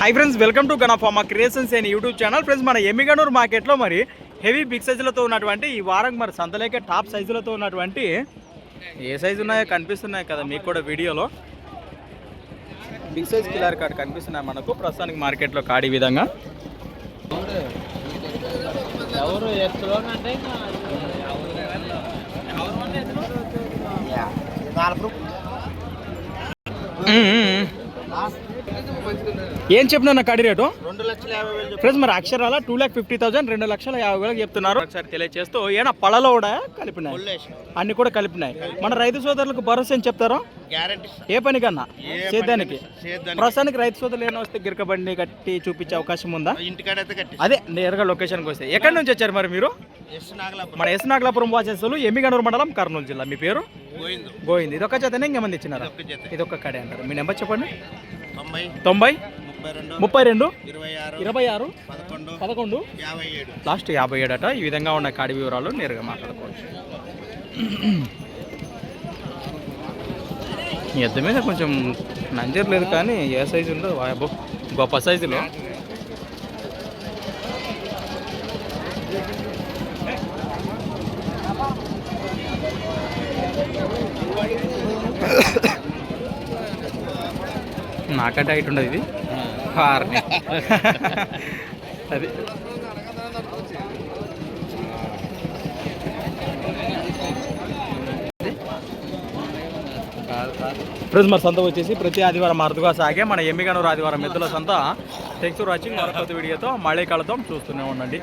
Hi friends welcome to Ganapharma creations and YouTube channel friends మన ఎమ్మిగనూరు మార్కెట్లో మరి heavy big సైజులతో ఉన్నటువంటి ఈ వారం మరి సంతలేకే టాప్ సైజులతో ఉన్నటువంటి ఏ సైజు ఉన్నాయో కనిపిస్తున్నాయి కదా మీకు కూడా వీడియోలో. బిగ్ సైజ్ కిలర్ కార్డ్ కనిపిస్తున్నాయి మనకు. ప్రస్తుతానికి మార్కెట్లో కాడి విధంగా. ఎవరు ఏం చెప్పినా కాడి రేటు? రెండు లక్షల యాభై వేలు ఫ్రెండ్స్ మరి అక్షరాల? టూ ల్యాక్ ఫిఫ్టీ థౌసండ్ రెండు లక్షల యాభై వేలకు చెప్తున్నారు. ఒకసారి తెలియజేస్తూ ఏనా పళ్ళలో కూడా కలిపినాయి? అన్ని కూడా కలిపినాయి. మన రైతు సోదరులకు భరోసా ఏం చెప్తారో? ఏ పనికన్నా? సేద్యానికి చేద్దాం ప్రస్తుతానికి రైతు సోదరులు ఏమైనా వస్తే గిరకబండి కట్టి చూపించే అవకాశం ఉందా? అదే నేరుగా లొకేషన్కి వస్తే. ఎక్కడి నుంచి వచ్చారు మరి మీరు? మన ఎస్ నాగలాపురం వాసేసులు ఎమ్మిగనూరు మండలం కర్నూలు జిల్లా. మీ పేరు? గోవింద్. ఇది ఒక జతనే ఇంకేమంది ఇచ్చినారా? ఇది ఒక్క కడే అంటారు. మీ నెంబర్ చెప్పండి. తొంభై తొంభై ముప్పై రెండు ఇరవై ఆరు పదకొండు పదకొండు యాభై ఏడు. లాస్ట్ యాభై ఏడట. ఈ విధంగా ఉన్న కాడి వివరాలు నేరుగా మాట్లాడుకోవచ్చు. ఎద్ద మీద కొంచెం నంజర్ లేదు కానీ ఏ సైజు ఉందో గొప్ప సైజులో. నాకంటే హైట్ ఉండదు ఇది. హార్ని అది. ఫ్రెండ్స్ మరి సంత వచ్చేసి ప్రతి ఆదివారం అరుదుగా సాగే మన ఎమ్మిగనూరు ఆదివారం మిత్రుల సంత. థ్యాంక్స్ ఫర్ వాచింగ్ మరొక వీడియోతో మళ్ళీ కలుద్దాం. చూస్తూనే ఉండండి.